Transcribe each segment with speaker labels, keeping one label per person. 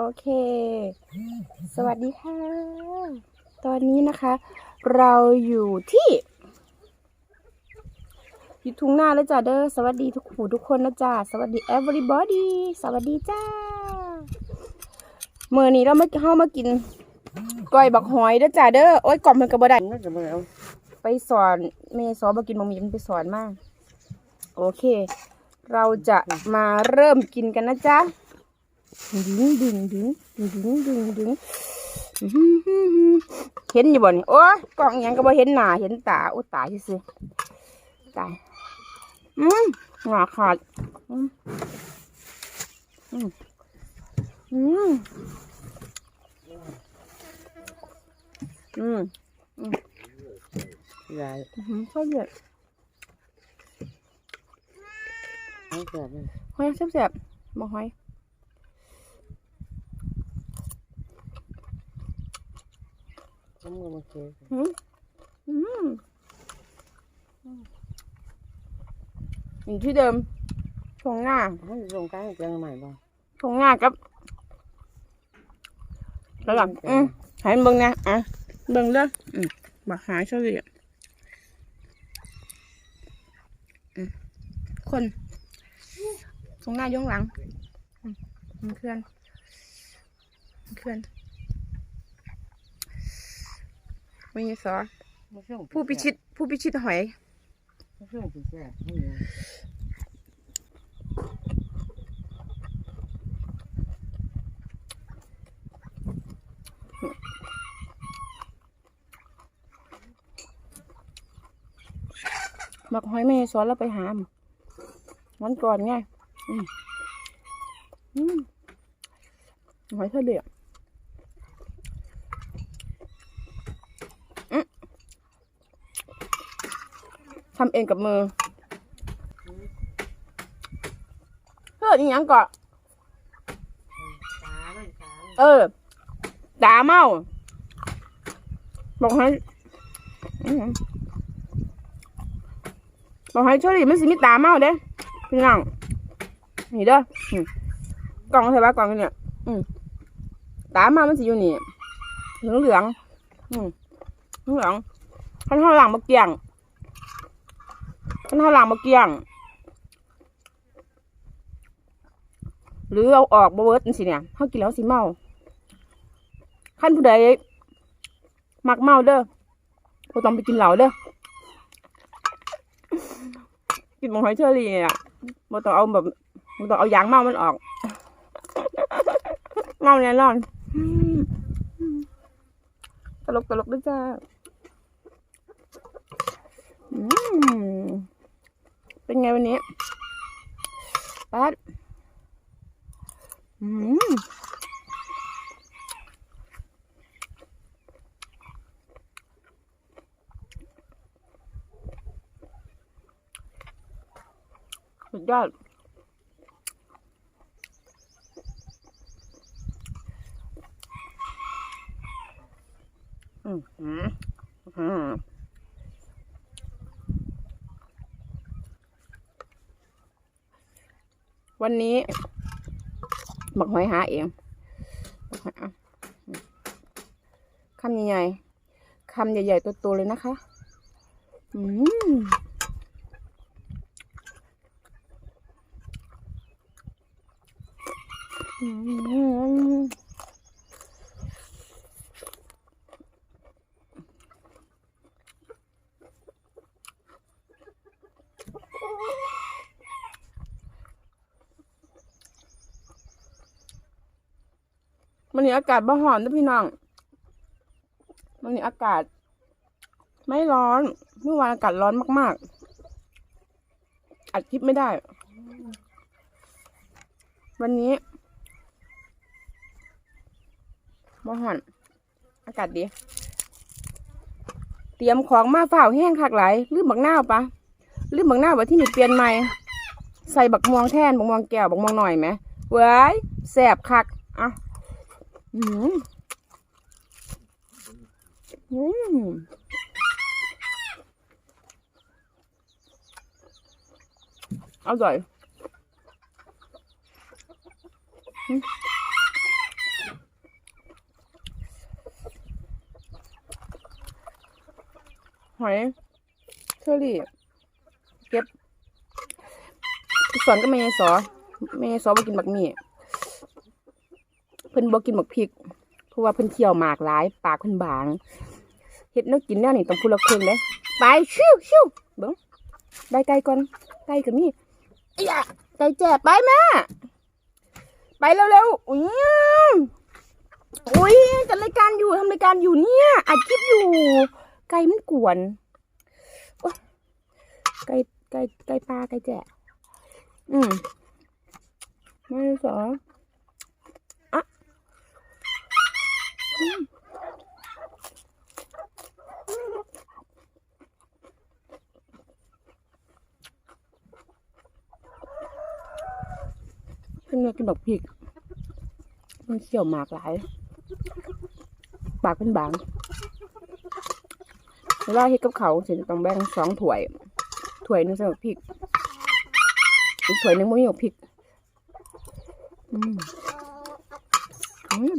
Speaker 1: โอเค สวัสดีค่ะ ตอนนี้นะคะ เราอยู่ที่อยู่ทุ่งนาแล้วจ้าเด้อ สวัสดีทุกผู้ทุกคนนะจ้า สวัสดี everybody สวัสดีจ้า เมื่อนี้เรามาเข้ามากินก้อยบักหอยเด้อจ้าเด้อ โอ้ยกล่อมมันกระบได
Speaker 2: น่าจะไม่เอา
Speaker 1: ไปสอนเมย์สอนมากินบะหมี่มันไปสอนมาก โอเค เราจะมาเริ่มกินกันนะจ๊ะ ดึงดึงดึงดึงดึงดึงเห็นอยู่บ่นี่โอ้กล่องยังก็บ่เห็นหน้าเห็นตาอุตายซื่อตายอืมหน้าขาดอืมอืมอืมอืม
Speaker 2: ยาย
Speaker 1: อื้อหือชอบเด็ด
Speaker 2: ให้เกิดเลย
Speaker 1: หอยแซ่บๆบ่หอย
Speaker 2: น้ำมือมาเก็บ
Speaker 1: อืมอืมอยู่ที่เดิมทงหน้า
Speaker 2: ให้ส่งการให้เตียงใหม่บ้าง
Speaker 1: ทงหน้ากับแล้วหลังอืมให้เบิ่งนะอะเบิ่งเด้ออืมบักหายเฉลี่ยอืมคนทงหน้าย่องหลังอืมมันเคลื่อนมันเคลื่อน ไม่มีซอ
Speaker 2: ไม่ช่วง
Speaker 1: ผู้พิชิตผู้พิชิตหอย
Speaker 2: ไม่ช่วงปีแก่ให้ยาย
Speaker 1: บักหอยแม่สอนเราไปหามวันก่อนไง อืมอืมหอยทะเลอืม ทำเองกับมือเพื่ออีหยังก่อน
Speaker 2: ตาไม่ตา
Speaker 1: เออดาเมาบอกให้อื้อหือบอกให้ช่วยดิมันสิมีตาเมาเด้พี่น้องนี่เด้ออืมกล่องใช่ปะกล่องเนี่ยอืมตาเมามันสิอยู่นี่เหลืองเหลืองๆอืมเหลืองขั้นเท่าหลังมาเกี่ยง ขั้นเท่าหลังมาเกี่ยง หรือเอาออกบเวิร์ดสิเนี่ยเขากินแล้วสิเมาขั้นผู้ใดมักเมาเด้อบ่ต้องไปกินเหล้าเด้อกินหมงหอยเชอรี่เนี่ยบ่ต้องเอาแบบบ่ต้องเอายางเมามันออก เมาแน่นอนตลกตลกด้วยจ้า อืม เป็นไงวันนี้ปัดอืมสุดยอดอืมอืมอืม วันนี้บักหอยหาเองคำใหญ่ๆคำใหญ่ๆตัวๆเลยนะคะ อืม อืม วันนี้อากาศบ่ร้อนนะพี่น้องวันนี้อากาศ ไม่ร้อน เมื่อวานอากาศร้อนมาก ๆ อัดคลิปไม่ได้ วันนี้บ่ห่อน อากาศดี เตรียมของมาฝ่าแห้งคักหลายลืมบักหน้าปะลืมบักหน้าวว่าที่นี่เปลี่ยนใหม่ ใส่บักม่วงแทนบักม่วงแก้วบักม่วงหน่อยไหมเว้ยแสบคักอะ อืมอือร่อยหอยเชอรี่เก็บสอนก็ไมย์สอไมย์สอไปกินบักมี่ พิ่นบ่กินบักพริก เพราะว่าเพิ่นเคี่ยวหมากหลาย ปากเพิ่นบางเฮ็ดแนวกินแนวนี้ต้องพูละครึ่งเด้ไปชิวชิวเบิ่งได้ไก่ก่อนไก่ก็มีอีหยะไก่แจ่ไปแม่ไปเร็วๆอุ้ยอุ้ยจัดรายการอยู่ทำรายการอยู่เนี่ยอัดคลิปอยู่ ไก่มันกวนไก่ไก่ไก่ปลาไก่แจ่อืมไม่สออะ อืมเพิ่งมากินแบักพริก มันเขี่ยวหมากหลาย ปากเป็นบางเวลาเฮ็ดกับเขาวสิต้องแบ่งสองถ้วย ถ้วยนึงสำหรับพริก อีกถ้วยนึงไม่มีพริก อืม อืม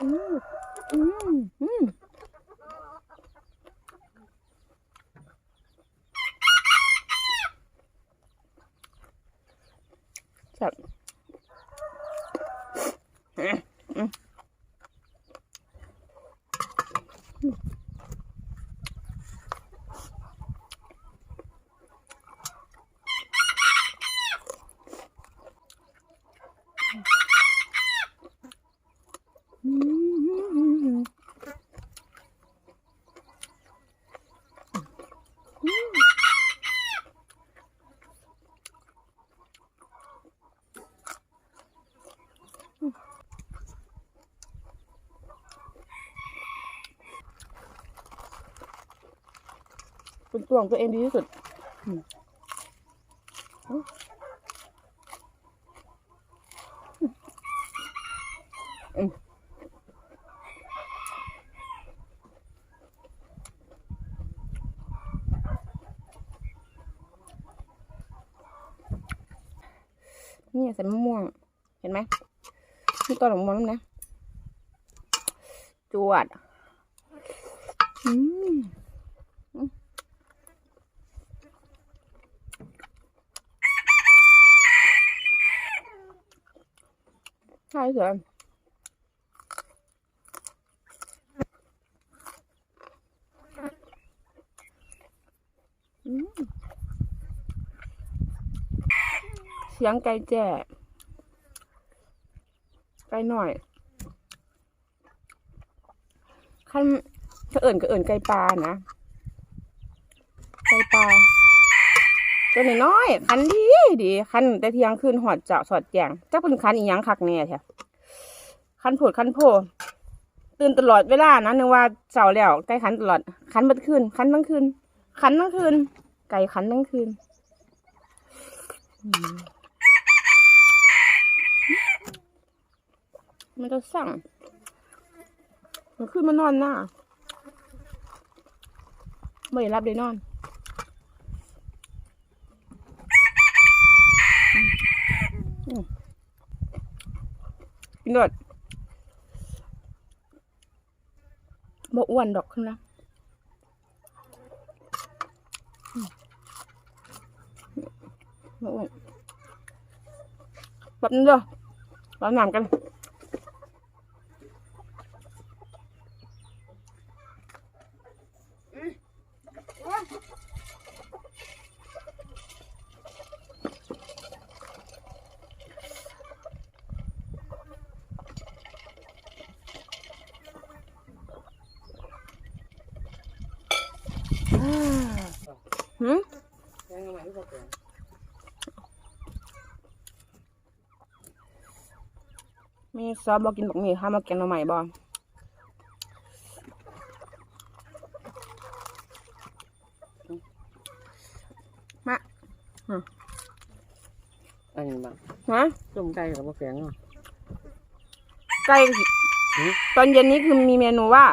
Speaker 1: อืมอืมอืมแซ่บอืมอืม เป็นตัวของตัวเองดีที่สุดนี่ใส่มะม่วง เห็นไหมนี่ตอนของมะม่วงนั่นนะจวด อืม ใช่เลยเสียงไก่แจ้ไก่หน่อยขั้นถ้าเอิ่นก็เอิ่นไก่ปลานะ ไก่ปลาตัวน้อยๆคันดี ดีคันแต่เที่ยงคืนหอดเจาะสอดแจงจักเป็นคันอีหยังคักแน่แท้คันโผดคันโพตื่นตลอดเวลานะนึกว่าเสาแล้วไก่คันตลอดคันบัดคืนคันทั้งคืนคันทั้งคืน ไก่คันทั้งคืนมันจะสั่งมันขึ้นมานอนหน้าไม่รับเลยนอน กินดดบ่อ้วนดอกขึ้นนะอืมบ่อ้วนแบบนี้เด้อร้อนน้ำกัน หืม
Speaker 2: แกงใหม่ที่บ่แกง
Speaker 1: มี ซอสบอกินบักหมี่ข้าวมาแกงหน่อใหม่บอ
Speaker 2: อันนี้มา
Speaker 1: ฮะ
Speaker 2: ต้มไก่กับบ่แกงเนาะ
Speaker 1: ไก่สิ
Speaker 2: หืม
Speaker 1: ตอนเย็นนี้คือมีเมนูว่า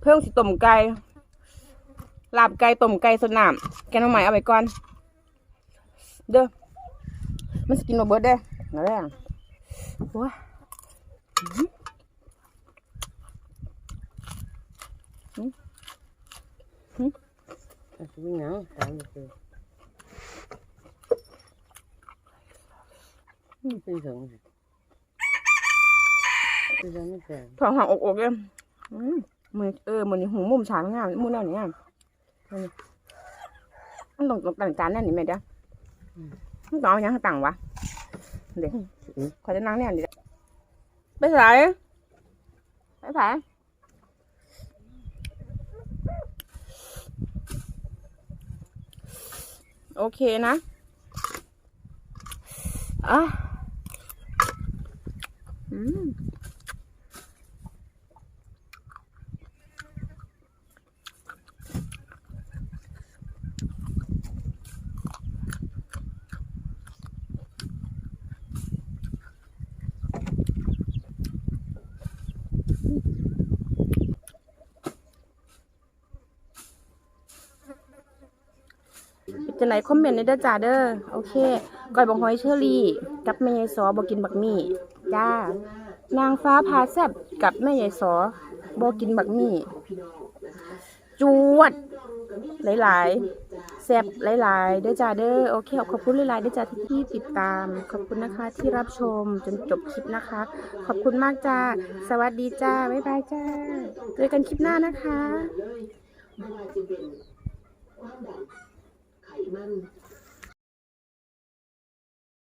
Speaker 1: เพิ่งสิต้มไก่ลาบไก่ต้มไก่สดน้ำแกงหน่อใหม่เอาไปก่อน เด้อมันสกินมาเบิดได้อนั่นแหละ โอ้ย
Speaker 2: อะสิเป็นหยังถามเลยนี่เป็นเสงสิเป็นยังไม่แปลง
Speaker 1: ทองหางอกอกเลยอืมมือเออมือนี่หูมุมฉางงามมุมแนวนี้งามอันนี้มันต้องตกแต่งจานแน่นี่แม่เด้ออมันต้องเอาอย่างต่างวะเดี๋ยว ขอจะนั่งเนี่ยเดี๋ยวไปไหนไปไหนโอเคนะอะอืม จังไหนคอมเมนต์ในเด้อจ้าเด้อโอเคก่อยบังหอยเชอรี่ กับแม่ยายซอบอกินบักมี่จ้านางฟ้าพาแซบกับแม่ยายซอบอกินบักมี่จวดหลายๆแซบหลายๆเด้อจ้าเด้อโอเคขอบคุณหลายๆเด้อจ้าที่ที่ติดตาม ขอบคุณนะคะที่รับชมจนจบคลิปนะคะ ขอบคุณมากจ้าสวัสดีจ้าบ๊ายบายจ้าเจอกันคลิปหน้านะคะ
Speaker 3: ไม่ว่าจะเป็นความดัน ไขมัน